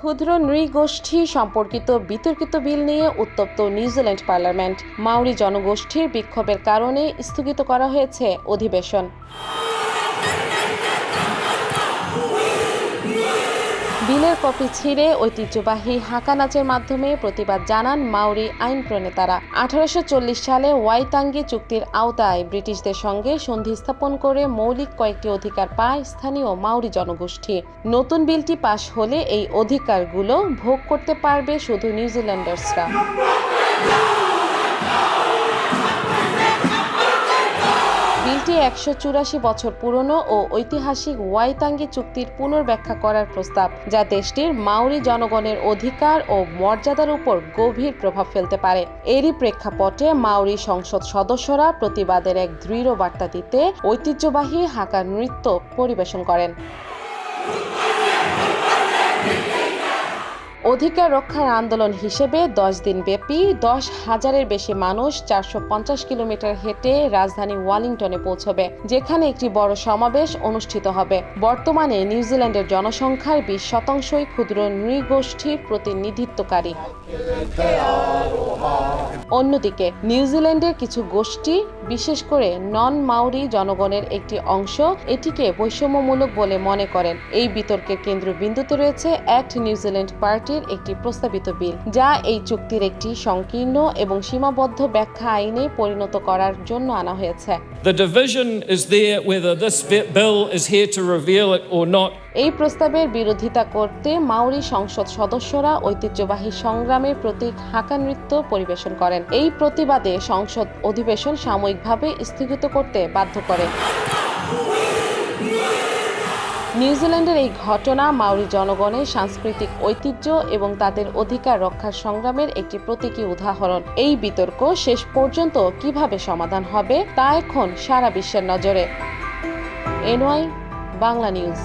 ক্ষুদ্র নৃগোষ্ঠী সম্পর্কিত বিতর্কিত বিল নিয়ে উত্তপ্ত নিউজিল্যান্ড পার্লামেন্ট। মাউরি জনগোষ্ঠীর বিক্ষোভের কারণে স্থগিত করা হয়েছে অধিবেশন। বিলের কপি ছিঁড়ে ঐতিহ্যবাহী হাঁকা নাচের মাধ্যমে প্রতিবাদ জানান মাউরি আইন প্রণেতারা। আঠারোশো চল্লিশ সালে ওয়াইতাঙ্গি চুক্তির আওতায় ব্রিটিশদের সঙ্গে সন্ধি স্থাপন করে মৌলিক কয়েকটি অধিকার পায় স্থানীয় মাউরি জনগোষ্ঠী। নতুন বিলটি পাশ হলে এই অধিকারগুলো ভোগ করতে পারবে শুধু নিউজিল্যান্ডার্সরা। একশো চুরাশি বছর পুরনো ও ঐতিহাসিক ওয়াইতাঙ্গি চুক্তির পুনর্ব্যাখ্যা করার প্রস্তাব, যা দেশটির মাউরি জনগণের অধিকার ও মর্যাদার উপর গভীর প্রভাব ফেলতে পারে। এরই প্রেক্ষাপটে মাউরি সংসদ সদস্যরা প্রতিবাদের এক দৃঢ় বার্তা দিতে ঐতিহ্যবাহী হাঁকা নৃত্য পরিবেশন করেন। অধিকার রক্ষার আন্দোলন হিসেবে দশ দিন ব্যাপী দশ হাজারের বেশি মানুষ চারশো পঞ্চাশ কিলোমিটার হেঁটে রাজধানী ওয়ালিংটনে পৌঁছবে, যেখানে একটি বড় সমাবেশ অনুষ্ঠিত হবে। বর্তমানে নিউজিল্যান্ডের জনসংখ্যার বিশ শতাংশই ক্ষুদ্র নৃগোষ্ঠীর প্রতিনিধিত্বকারী। অন্যদিকে নিউজিল্যান্ডের কিছু গোষ্ঠী বিশেষ করে নন মাউরি জনগণের একটি অংশ এটিকে বৈষম্যমূলক বলে মনে করেন। এই বিতর্কের কেন্দ্রবিন্দুতে রয়েছে অ্যাক্ট নিউজিল্যান্ড পার্টির একটি প্রস্তাবিত বিল যা এই চুক্তির একটি সংকীর্ণ এবং সীমাবদ্ধ ব্যাখ্যা আইনে পরিণত করার জন্য আনা হয়েছে। The division is there whether this bill is here to reveal it or not. এই প্রস্তাবের বিরোধিতা করতে মাউরি সংসদ সদস্যরা ঐতিহ্যবাহী সংগ্রামের প্রতীক হাঁকা নৃত্য পরিবেশন করেন এই প্রতিবাদে সংসদ অধিবেশন সাময়িকভাবে স্থগিত করতে বাধ্য করে। নিউজিল্যান্ডের এই ঘটনা মাউরি জনগণের সাংস্কৃতিক ঐতিহ্য এবং তাদের অধিকার রক্ষার সংগ্রামের একটি প্রতীকী উদাহরণ। এই বিতর্ক শেষ পর্যন্ত কীভাবে সমাধান হবে, তা এখন সারা বিশ্বের নজরে। NY, Bangla news.